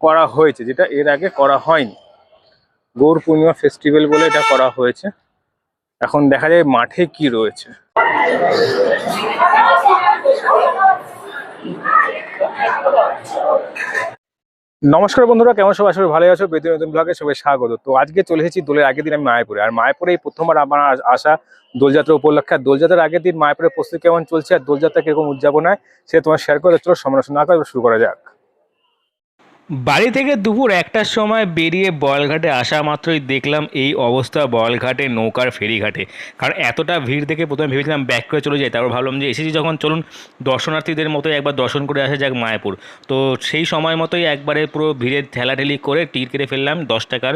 করা হয়েছে, যেটা এর আগে করা হয়নি। গৌর পূর্ণিমা ফেস্টিভ্যাল বলে এটা করা হয়েছে। এখন দেখা যায় মাঠে কি রয়েছে। নমস্কার বন্ধুরা, কেমন সবাই? সবাই ভালো আছো। বেতন নতুন ব্লগে সবাই স্বাগত। তো আজকে চলে এসেছি দোলের আগের দিন আমি মায়াপুরে। আর মায়াপুরে এই প্রথমবার আমার আসা দোলযাত্রা উপলক্ষে। আর দোলযাত্রার আগের দিন মায়াপুরের প্রস্তুতি কেমন চলছে? আর দোলযাত্রা কীরকম উদযাপন হয়? সে তোমার শেয়ার করে চলো, সমালোচনা করে শুরু করা যাক। বাড়ি থেকে দুপুর একটার সময় বেরিয়ে বয়ালঘাটে আসা মাত্রই দেখলাম এই অবস্থা বয়ালঘাটে নৌকার ফেরিঘাটে। কারণ এতটা ভিড় দেখে প্রথমে ভেবেছিলাম ব্যাক করে চলে যাই, তারপর ভাবলাম যে এসেছি যখন চলুন দর্শনার্থীদের মতোই একবার দর্শন করে আসা যাক মায়াপুর। তো সেই সময় মতোই একবারে পুরো ভিড়ে ঠেলাঠেলি করে টিকিট কেটে ফেললাম দশ টাকার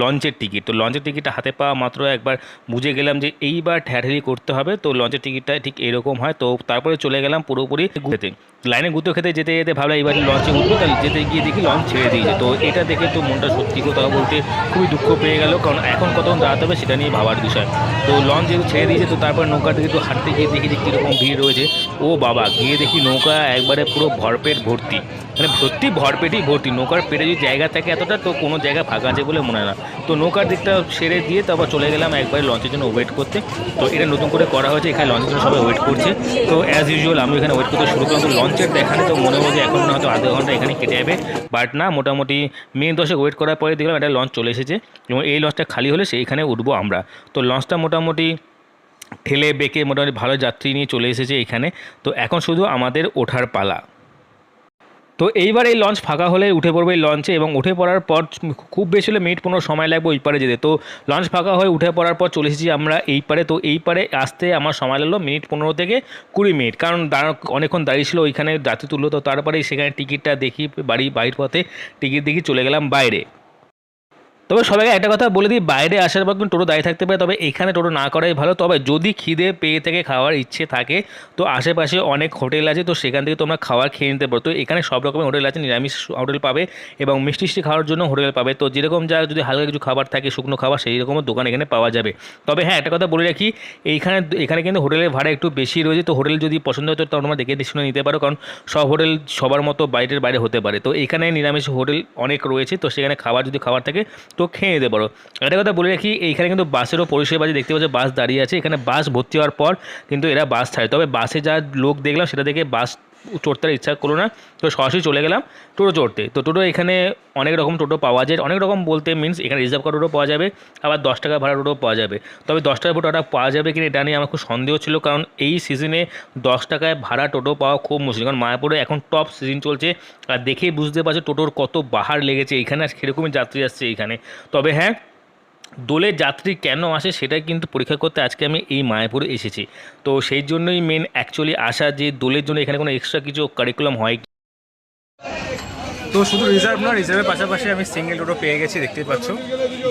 লঞ্চের টিকিট। তো লঞ্চের টিকিটটা হাতে পাওয়া মাত্র একবার বুঝে গেলাম যে এইবার ঠেলাঠেলি করতে হবে। তো লঞ্চের টিকিটটা ঠিক এরকম হয়। তো তারপরে চলে গেলাম পুরোপুরি ঘুরতে। লাইনে গুঁতো খেতে যেতে যেতে ভাবলাম এবার লঞ্চে উঠবো। তাহলে যেতে গিয়ে দেখি লঞ্চ ছেড়ে দিয়েছে। তো এটা দেখে তো মনটা সত্যি কথা বলতে খুবই দুঃখ পেয়ে গেল। কারণ এখন কত দাঁড়াতে হবে সেটা নিয়ে ভাবার বিষয়। তো লঞ্চ যেহেতু ছেড়ে দিয়েছে, তো তারপর নৌকা থেকে একটু হাঁটতে গিয়ে দেখি যে কীরকম ভিড় রয়েছে। ও বাবা, গিয়ে দেখি নৌকা একবারে পুরো ভরপেট ভর্তি। মানে সত্যি ভরপেটই ভর্তি, নৌকার পেটে যদি জায়গা থাকে এতটা, তো কোনো জায়গা ফাঁকা আছে বলে মনে হয় না। তো নৌকার দিকটা সেরে দিয়ে তারপর চলে গেলাম একবারে লঞ্চের জন্য ওয়েট করতে। তো এটা নতুন করে করা হয়েছে, এখানে লঞ্চের জন্য সবাই ওয়েট করছে। তো অ্যাজ ইউজুয়াল আমি এখানে ওয়েট করতে শুরু করলাম তো লঞ্চের দেখানে তো মনে হয় যে এখন হয়তো আধা ঘণ্টা এখানে কেটে যাবে। বাট না, মোটামুটি মিনিট দশেক ওয়েট করার পরে দেখলাম একটা লঞ্চ চলে এসেছে। এবং এই লঞ্চটা খালি হলে সেইখানে উঠবো আমরা। তো লঞ্চটা মোটামুটি ঠেলে বেঁকে মোটামুটি ভালো যাত্রী নিয়ে চলে এসেছে এখানে। তো এখন শুধু আমাদের ওঠার পালা। তো এইবার এই লঞ্চ ফাঁকা হলে উঠে পড়বে এই লঞ্চে এবং উঠে পড়ার পর খুব বেশি হলে মিনিট পনেরো সময় লাগবে ওই পারে যেতে। তো লঞ্চ ফাঁকা হয়ে উঠে পড়ার পর চলে এসেছি আমরা এই পারে। তো এই পারে আসতে আমার সময় লাগল মিনিট পনেরো থেকে কুড়ি মিনিট। কারণ অনেকক্ষণ দাঁড়িয়ে ছিল ওইখানে যাত্রী তুললো, তো তারপরে সেখানে টিকিটটা দেখি বাড়ি বাইর পথে টিকিট দেখি চলে গেলাম বাইরে। তবে সবাইকে একটা কথা বলে দিই, বাইরে আসার পর কিন্তু টোটো দাঁড়িয়ে থাকতে পারে, তবে এখানে টোটো না করাই ভালো। তবে যদি খিদে পেয়ে থেকে খাওয়ার ইচ্ছে থাকে, তো আশেপাশে অনেক হোটেল আছে, তো সেখান থেকে তোমরা খাবার খেয়ে নিতে পারো। তো এখানে সব রকমের হোটেল আছে, নিরামিষ হোটেল পাবে এবং মিষ্টি মিষ্টি খাওয়ার জন্য হোটেল পাবে। তো যেরকম যা যদি হালকা কিছু খাবার থাকে, শুকনো খাবার, সেই রকমের দোকান এখানে পাওয়া যাবে। তবে হ্যাঁ একটা কথা বলে রাখি, এইখানে, এখানে কিন্তু হোটেলের ভাড়া একটু বেশি রয়েছে। তো হোটেল যদি পছন্দ হয়, তো তোমরা দেখে শুনে নিতে পারো, কারণ সব হোটেল সবার মতো বাইরের বাইরে হতে পারে। তো এখানে নিরামিষ হোটেল অনেক রয়েছে, তো সেখানে খাবার যদি খাবার থাকে তো খেয়ে নিতে পারো। একটা কথা বলে রাখি, এইখানে কিন্তু বাসেরও পরিষেবা আছে দেখতে পাচ্ছ, বাস দাঁড়িয়ে আছে। এখানে বাস ভর্তি হওয়ার পর কিন্তু এরা বাস ছাড়ে। তবে বাসে যা লোক দেখলাম, সেটা দেখে বাস চড়তে আর ইচ্ছা করল না। তো সরাসরি চলে গেলাম টোটো চড়তে। তো টোটো এখানে অনেক রকম টোটো পাওয়া যায়। অনেক রকম বলতে মিনস এখানে রিজার্ভ করা টোটো পাওয়া যাবে, আবার দশ টাকা ভাড়া টোটো পাওয়া যাবে। তবে দশ টাকা টোটোটা পাওয়া যাবে কিনা এটা নিয়ে আমার খুব সন্দেহ ছিল, কারণ এই সিজনে দশ টাকায় ভাড়া টোটো পাওয়া খুব মুশকিল। কারণ মায়াপুরে এখন টপ সিজন চলছে, আর দেখেই বুঝতে পারছ টোটোর কত বাহার লেগেছে। এখানে আর সেরকমই যাত্রী আসছে এখানে। তবে হ্যাঁ দোলের যাত্রী কেন আসে সেটাই কিন্তু পরীক্ষা করতে আজকে আমি এই মায়াপুরে এসেছি। তো সেই জন্যই মেন অ্যাকচুয়ালি আসা যে দোলের জন্য এখানে কোনো এক্সট্রা কিছু কারিকুলাম হয় তো শুধু রিজার্ভ না রিজার্ভের পাশাপাশি আমি সিঙ্গেল টোটো পেয়ে গেছি, দেখতেই পাচ্ছ,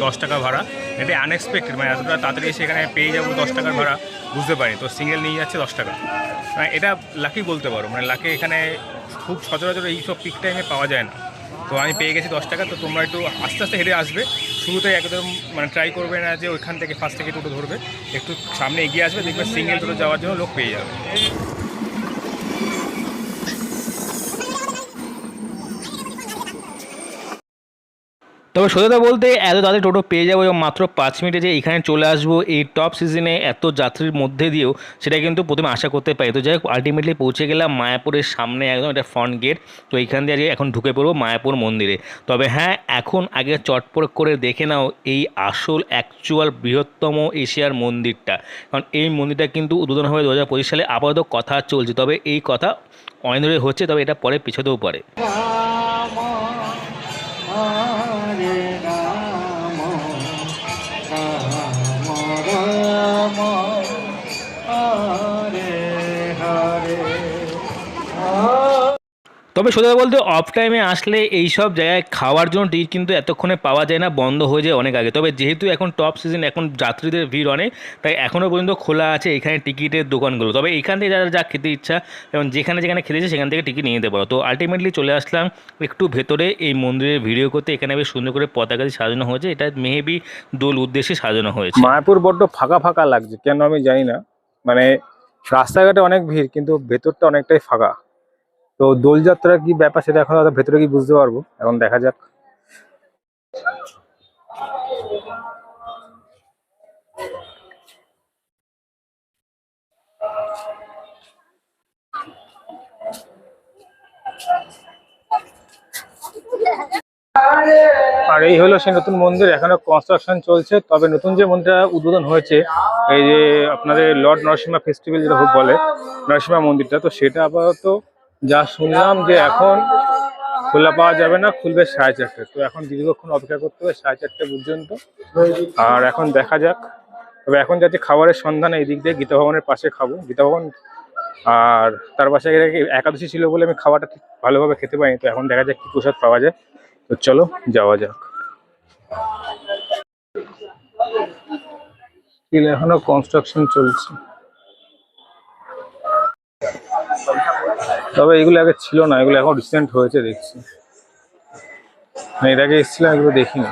দশ টাকা ভাড়া। এটা আনএক্সপেক্টেড মানে এতটা তাড়াতাড়ি এসে এখানে পেয়ে যাব দশ টাকার ভাড়া, বুঝতে পারি তো সিঙ্গেল নিয়ে যাচ্ছে দশ টাকা। মানে এটা লাকি বলতে পারো মানে লাকি এখানে খুব সচরাচর এইসব পিক টাইমে পাওয়া যায় না। তো আমি পেয়ে গেছি দশ টাকা, তো তোমরা একটু আস্তে আস্তে হেঁটে আসবে। শুরুতে একদম মানে ট্রাই করবে না যে ওইখান থেকে ফার্স্ট থেকে টোটো ধরবে, একটু সামনে এগিয়ে আসবে, দেখবে সিঙ্গেল টোটো যাওয়ার জন্য লোক পেয়ে যাবে। তবে সোজাদা বলতে এত তাদের টোটো পেয়ে যাব এবং মাত্র পাঁচ মিনিটে যে এখানে চলে আসব এই টপ সিজনে এত যাত্রীর মধ্যে দিয়েও, সেটা কিন্তু প্রথমে আশা করতে পারি। তো যাই হোক আলটিমেটলি পৌঁছে গেলাম মায়াপুরের সামনে একদম এটা ফ্রন্ট গেট তো এইখান দিয়ে এখন ঢুকে পড়ব মায়াপুর মন্দিরে। তবে হ্যাঁ এখন আগে চটপট করে দেখে নাও এই আসল অ্যাকচুয়াল বৃহত্তম এশিয়ার মন্দিরটা। কারণ এই মন্দিরটা কিন্তু উদ্বোধন হবে দু হাজার পঁচিশ সালে। আপাতত কথা চলছে, তবে এই কথা অনেক দূরে হচ্ছে, তবে এটা পরে পিছতেও পারে। তবে সোজা বলতে অফ টাইমে আসলে এই সব জায়গায় খাওয়ার জন্য টিকিট কিন্তু এতক্ষণে পাওয়া যায় না, বন্ধ হয়ে যায় অনেক আগে। তবে যেহেতু এখন টপ সিজন এখন যাত্রীদের ভিড় অনেক, তাই এখনও পর্যন্ত খোলা আছে এখানে টিকিটের দোকানগুলো। তবে এখান থেকে যারা যা খেতে ইচ্ছা, এবং যেখানে যেখানে খেতেছে সেখান থেকে টিকিট নিয়ে নিতে পারো। তো আলটিমেটলি চলে আসলাম একটু ভেতরে এই মন্দিরের ভিডিও করতে। এখানে বেশ সুন্দর করে পতাকা দিয়ে সাজানো হয়েছে। এটা মেহেবি দোল উদ্দেশ্যে সাজানো হয়েছে। মায়াপুর বড্ড ফাঁকা ফাঁকা লাগছে, কেন আমি জানি না। মানে রাস্তাঘাটে অনেক ভিড়, কিন্তু ভেতরটা অনেকটাই ফাঁকা। তো দোলযাত্রার কি ব্যাপার সেটা এখন ভেতরে কি বুঝতে পারব, এখন দেখা যাক। আর এই হলো সেই নতুন মন্দির, এখনও কনস্ট্রাকশন চলছে, তবে নতুন যে মন্দিরটা উদ্বোধন হয়েছে, এই যে আপনাদের লর্ড নরসিংহা ফেস্টিভ্যাল যেটা বলে, নরসিংহা মন্দিরটা, তো সেটা আপাতত যা শুনলাম যে এখন খোলা পাওয়া যাবে না, খুলবে সাড়ে চারটে। তো এখন দীর্ঘক্ষণ অপেক্ষা করতে হবে সাড়ে চারটে পর্যন্ত। আর এখন দেখা যাক। তবে এখন যাতে খাবারের সন্ধান, এই দিক দিয়ে গীতা ভবনের পাশে খাব। গীতা ভবন আর তার পাশে একাদশী ছিল বলে আমি খাবারটা ঠিক ভালোভাবে খেতে পারিনি। তো এখন দেখা যাক কি প্রসাদ পাওয়া যায়। তো চলো, যাওয়া যাক। এখনও কনস্ট্রাকশন চলছে। তবে এগুলো আগে ছিল না, এগুলো এখন রিসেন্ট হয়েছে, দেখছি। এর আগে এসেছিলাম এগুলো দেখিনি।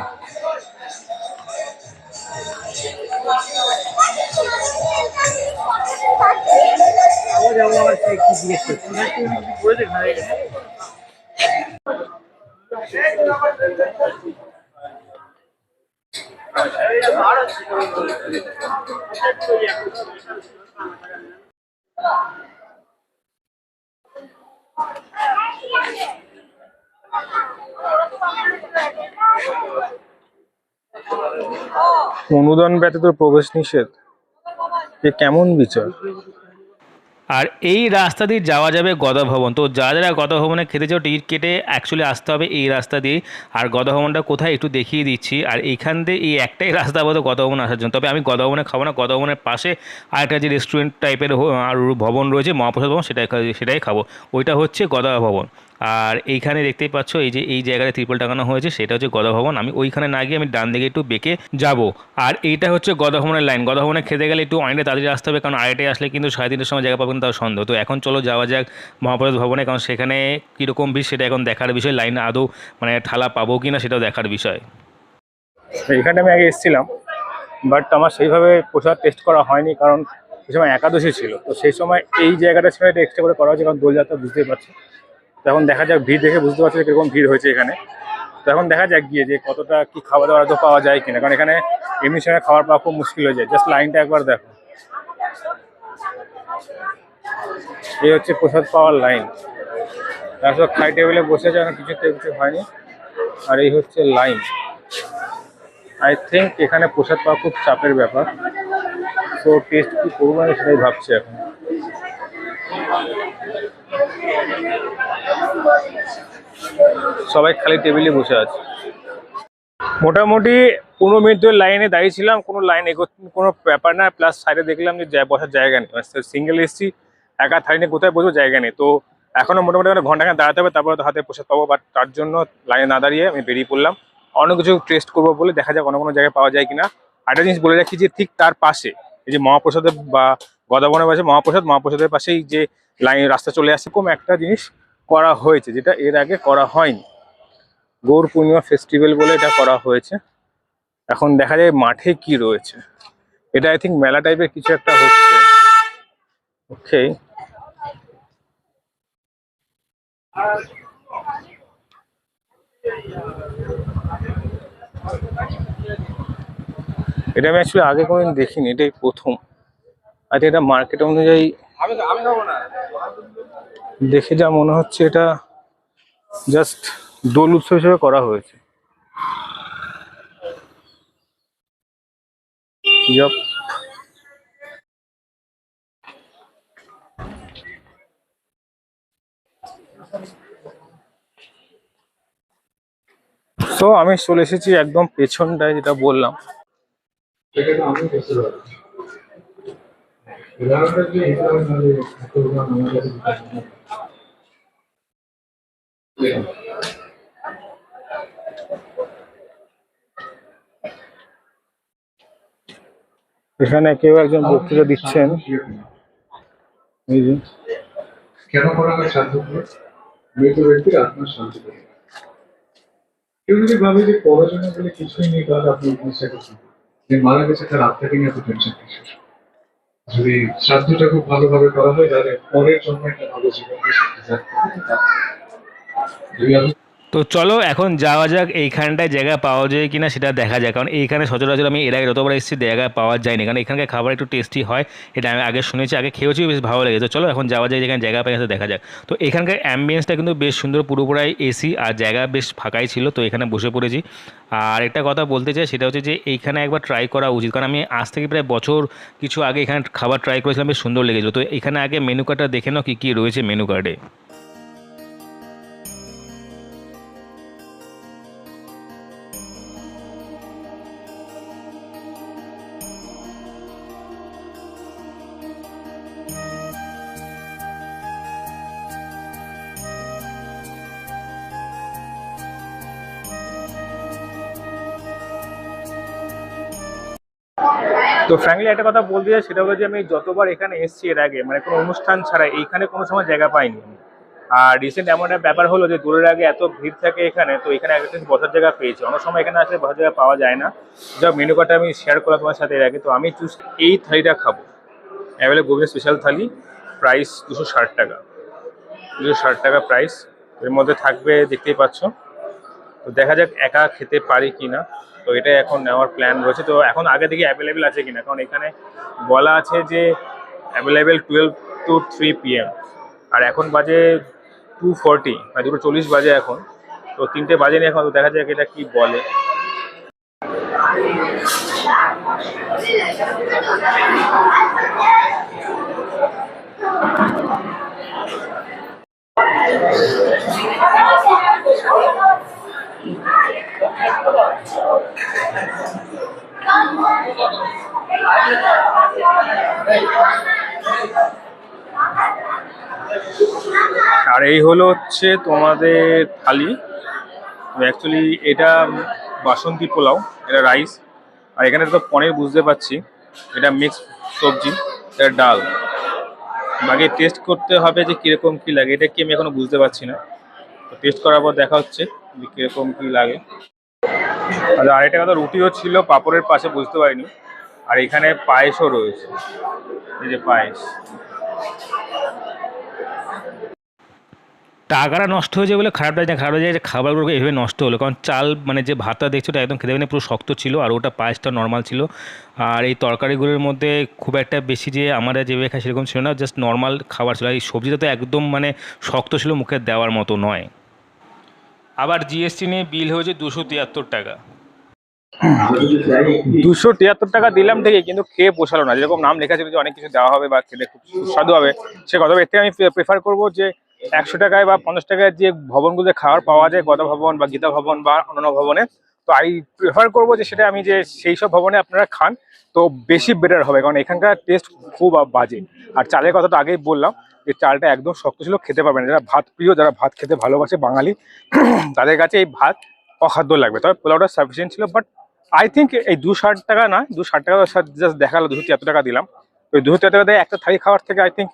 অনুদান ব্যতীত প্রবেশ নিষেধ? এ কেমন বিচার? আর এই রাস্তা দিয়ে যাওয়া যাবে গদা ভবন তো যারা যারা গদা ভবনে খেতে চাও টিকিট কেটে অ্যাকচুয়ালি আসতে হবে এই রাস্তা দিয়ে। আর গদা ভবনটা কোথায় একটু দেখিয়ে দিচ্ছি। আর এইখান দিয়ে এই একটাই রাস্তা বোধ গদা ভবন আসার জন্য। তবে আমি গদা ভবনে খাব না। গদা ভবনের পাশে আরেকটা যে রেস্টুরেন্ট টাইপের আর ভবন রয়েছে, মহাপ্রসাদ ভবন, সেটাই সেটাই খাব। ওইটা হচ্ছে গদা ভবন আর এইখানে দেখতেই পাচ্ছ, এই যে, এই জায়গায় ত্রিপল টাঙানো হয়েছে, সেটা হচ্ছে গদা ভবন আমি ওইখানে না গিয়ে আমি ডান দিকে একটু বেঁকে যাব। আর এইটা হচ্ছে গদা ভবনের লাইন গদা ভবনে খেতে গেলে একটু অনেকটা তাড়াতাড়ি আসতে হবে, কারণ আড়াইটায় আসলে কিন্তু সাড়ে তিনটের সময় জায়গা পাবেন তাও সন্দেহ। তো এখন চলো যাওয়া যাক মহাপ্রসাদ ভবনে, কারণ সেখানে কীরকম ভিড়, সেটা এখন দেখার বিষয়। লাইন আদৌ মানে ঠালা পাবো কি না সেটাও দেখার বিষয়। এখানে আমি আগে এসেছিলাম বাট আমার সেইভাবে প্রসাদ টেস্ট করা হয়নি, কারণ সেই সময় একাদশী ছিল। তো সেই সময় এই জায়গাটা এটা এক্সট্রা করে করা হয়েছে, কারণ দোলযাত্রা বুঝতেই পারছি। তো এখন দেখা যাক, ভিড় দেখে বুঝতে পারছি কীরকম ভিড় হয়েছে এখানে। তো এখন দেখা যাক গিয়ে যে কতটা কি খাওয়া দাওয়া তো পাওয়া যায় কিনা। কারণ এখানে এমনি সময় খাবার পাওয়া খুব মুশকিল হয়ে যায়। জাস্ট লাইনটা একবার দেখো। এই হচ্ছে প্রসাদ পাওয়ার লাইন তারপর খাই টেবিলে বসে যায় কিছুতে কিছু হয়নি। আর এই হচ্ছে লাইন আই থিঙ্ক এখানে প্রসাদ পাওয়া খুব চাপের ব্যাপার। তো টেস্ট কি করব আমি সেটাই ভাবছি এখন। সবাই খালি টেবিলে বসে আছে। মোটামুটি পনেরো মিনিট ধরে লাইনে দাঁড়িয়েছিলাম কোনো লাইন এগো, কোনো ব্যাপার না। প্লাস সাইডে দেখলাম যে বসার জায়গা নেই। সিঙ্গেল এসছি, একা থাকি নিয়ে কোথায় বসবো জায়গা নেই। তো এখনও মোটামুটি একটা ঘণ্টা দাঁড়াতে হবে, তারপরে হাতে প্রসাদ পাবো। বাট তার জন্য লাইনে না দাঁড়িয়ে আমি বেরিয়ে পড়লাম। অন্য কিছু টেস্ট করব বলে দেখা যাক অন্য কোনো জায়গায় পাওয়া যায় কিনা। আরেকটা জিনিস বলে রাখি যে ঠিক তার পাশে এই যে মহাপ্রসাদের বা গদাবনের পাশে মহাপ্রসাদ, মহাপ্রসাদের পাশেই যে লাইন, রাস্তা চলে আসছে কম একটা জিনিস। করা হয়েছে, যেটা এর আগে করা হয়নি। গৌর পূর্ণিমা ফেস্টিভ্যাল বলে এটা করা হয়েছে। এখন দেখা যায় মাঠে কি রয়েছে। এটা আই থিঙ্ক মেলা টাইপের কিছু একটা হচ্ছে। ওকে এটা আমি অ্যাকচুয়ালি আগে কোনোদিন দেখিনি, এটাই প্রথম। আচ্ছা এটা মার্কেট অনুযায়ী দেখে যা মনে হচ্ছে এটা জাস্ট দোল উৎসব হিসেবে করা হয়েছে। তো আমি চলে এসেছি একদম পেছনটায় যেটা বললাম। নাহলে এত উদাহরণ আমার কাছে দিতে হবে না। এখানে কেউ একজন বক্তৃতা দিচ্ছেন। এই যে। কেন করা হয় সাধ্য মৃত ব্যক্তির আত্মার শান্তি করে কেউ যদি ভাবে যে পড়াশোনা বলে কিছুই নেই তাহলে আপনি এই করছেন। যে মারা গেছে তার আত্মাকে নিয়ে এত টেনশন যদি শ্রাদ্ধটা খুব ভালোভাবে করা হয় তাহলে পরের জন্য একটা ভালো জীবন তো চলো এখন যাওয়া যাক, এইখানটায় জায়গা পাওয়া যায় কিনা সেটা দেখা যায় কারণ এইখানে সচরাচর আমি এর আগে যতবার এসেছি জায়গা পাওয়া যায়নি। কারণ এখানকার খাবার একটু টেস্টি হয়, এটা আমি আগে শুনেছি, আগে খেয়েছি বেশ ভালো লাগে তো চলো এখন যাওয়া যায় যেখানে জায়গা পাই দেখা যাক। তো এখানকার অ্যাম্বিয়েন্সটা কিন্তু বেশ সুন্দর, পুরোপুরাই এসি আর জায়গা বেশ ফাঁকাই ছিল, তো এখানে বসে পড়েছি। আর একটা কথা বলতে চাই, সেটা হচ্ছে যে এইখানে একবার ট্রাই করা উচিত। কারণ আমি আজ থেকে প্রায় বছর কিছু আগে এখানে খাবার ট্রাই করেছিলাম, বেশ সুন্দর লেগেছিলো। তো এখানে আগে মেনু কার্ডটা দেখে নাও কী কী রয়েছে মেনু কার্ডে তো ফ্র্যাঙ্কলি একটা কথা বলতে চাই, সেটা হলো যে আমি যতবার এখানে এসেছি এর আগে মানে কোনো অনুষ্ঠান ছাড়া এইখানে কোনো সময় জায়গা পাইনি আর রিসেন্ট এমন একটা ব্যাপার হলো যে দূরের আগে এত ভিড় থাকে এখানে, তো এখানে একটা বসার জায়গা পেয়েছি। অনেক সময় এখানে আসলে বসার জায়গা পাওয়া যায় না। যা মেনু কার্ডটা আমি শেয়ার করলাম তোমার সাথে এর আগে। তো আমি চুজ এই থালিটা খাব। Available Govinda special thali price দুশো ষাট টাকা। দুশো ষাট টাকা প্রাইস এর মধ্যে থাকবে, দেখতেই পাচ্ছ। তো দেখা যাক একা খেতে পারি কিনা। তো এটা এখন নেওয়ার প্ল্যান রয়েছে। তো এখন আগে থেকে অ্যাভেলেবেল আছে কিনা? কারণ এখানে বলা আছে যে available twelve to three PM আর এখন বাজে টু ফর্টি মানে দুটো চল্লিশ বাজে এখন। তো তিনটে বাজে এখন, তো দেখা যাক এটা কি বলে। আর এই হলো হচ্ছে তোমাদের থালি। অ্যাকচুয়ালি এটা বাসন্তী পোলাও, এটা রাইস আর এখানে তো পনির বুঝতে পারছি। এটা মিক্স সবজি, এটা ডাল। বাকি টেস্ট করতে হবে যে কীরকম কী লাগে, এটা কি আমি এখনও বুঝতে পারছি না। তো টেস্ট করার পর দেখা হচ্ছে যে কীরকম কী লাগে। আর আরেকটা কথা, রুটিও ছিল পাপড়ের পাশে, বুঝতে পারিনি। আর এখানে পায়েসও রয়েছে। এই যে পায়েস। টাকাটা নষ্ট হয়ে যায় বলে খারাপ লাগে না, খারাপ লাগে যে খাবারগুলো এভাবে নষ্ট হলো। কারণ চাল মানে যে ভাতটা দেখছ ওটা একদম খেতে পারিনি পুরো শক্ত ছিল, আর ওটা পায়েসটা নর্মাল ছিল। আর এই তরকারিগুলোর মধ্যে খুব একটা বেশি যে আমরা যেভাবে খাই সেরকম ছিল না জাস্ট নর্মাল খাবার ছিল। আর এই সবজিটা তো একদম মানে শক্ত ছিল, মুখে দেওয়ার মতো নয়। আবার জিএসটি নিয়ে বিল হয়েছে দুশো তিয়াত্তর টাকা। দুশো তিয়াত্তর টাকা দিলাম ঠিকই, কিন্তু খেয়ে পোষালো না? যেরকম নাম লেখা ছিল যে অনেক কিছু দেওয়া হবে বা খেতে খুব সুস্বাদু হবে, সে কথা এর থেকে আমি প্রেফার করব যে একশো টাকায় বা পঞ্চাশ টাকায় যে ভবনগুলোতে খাবার পাওয়া যায়, গদা ভবন বা গীতা ভবন বা অন্যান্য ভবনে তো আই প্রেফার করব যে সেটা আমি যে সেই সব ভবনে আপনারা খান, তো বেশি বেটার হবে। কারণ এখানকার টেস্ট খুব বাজে। আর চালের কথা তো আগেই বললাম যে চালটা একদম শক্ত ছিল, খেতে পারবে না। যারা ভাত প্রিয়, যারা ভাত খেতে ভালোবাসে বাঙালি, তাদের কাছে এই ভাত অখাদ্য লাগবে। তবে পোলাওটা সাফিসিয়েন্ট ছিল বাট আই থিঙ্ক এই দু ষাট টাকা না, দু ষাট টাকা জাস্ট দেখাল, দুশো তিয়াত্তর টাকা দিলাম। ওই দুশো তিয়াত্তর টাকা দিয়ে একটা থালি খাওয়ার থেকে আই থিঙ্ক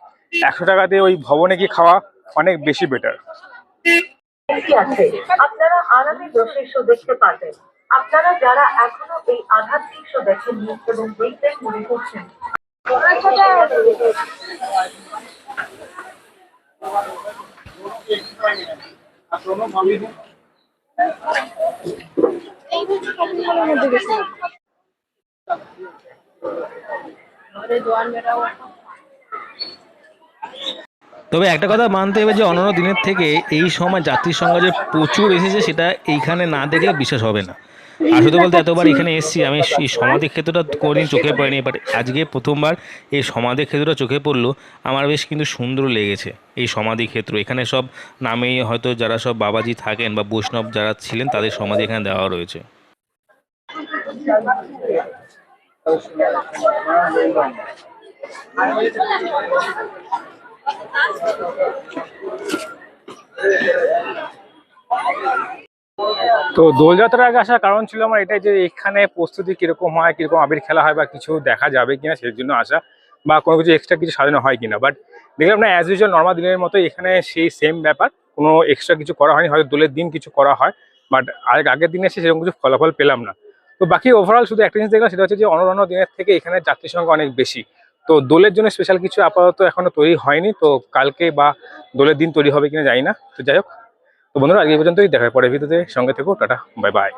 একশো টাকা দিয়ে ওই ভবনে গিয়ে খাওয়া অনেক বেশি বেটার আছে। আপনারা আরামে গ্রোসারি দেখতে পারবেন। আপনারা যারা এখনও এই আধ্যাত্মিক শো দেখেননি এবং দেখবেন মনে করছেন তবে একটা কথা মানতে হবে যে অন্যান্য দিনের থেকে এই সময় যাত্রীর সংখ্যা যে প্রচুর এসেছে, সেটা এইখানে না দেখলে বিশ্বাস হবে না। আসলে বলতে এতবার এখানে এসেছি, আমি এই সমাধি ক্ষেত্রটা কোনোদিন চোখে পড়েনি বাট আজকে প্রথমবার এই সমাধি ক্ষেত্রটা চোখে পড়ল। আমার বেশ কিন্তু সুন্দর লেগেছে এই সমাধি ক্ষেত্র। এখানে সব নামেই হয়তো যারা সব বাবাজি থাকেন বা বৈষ্ণব যারা ছিলেন, তাদের সমাধি এখানে দেওয়া রয়েছে। তো দোলযাত্রার আগে আসার কারণ ছিল আমার এটাই যে এখানে প্রস্তুতি কীরকম হয়, কীরকম আবির খেলা হয় বা কিছু দেখা যাবে কিনা সেই জন্য আসা বা কোনো কিছু এক্সট্রা কিছু সাজানো হয় কিনা। বাট দেখলাম না অ্যাজ ইউজুয়াল নর্মাল দিনের মতো এখানে সেই সেম ব্যাপার, কোনো এক্সট্রা কিছু করা হয়নি, হয়তো দোলের দিন কিছু করা হয় বাট আরেক আগের দিনে এসে সেরকম কিছু ফলাফল পেলাম না। তো বাকি ওভারঅল শুধু একটা জিনিস দেখলাম, সেটা হচ্ছে যে অন্য দিনের থেকে এখানে যাত্রীর সংখ্যা অনেক বেশি। তো দোলের জন্য স্পেশাল কিছু আপাতত এখনও তৈরি হয়নি, তো কালকে বা দোলের দিন তৈরি হবে কিনা জানি না, তো যাই হোক। তো বন্ধুরা, আজকে পর্যন্তই, দেখা পরে ভিতরে সঙ্গে থেকো, টাটা বাই বাই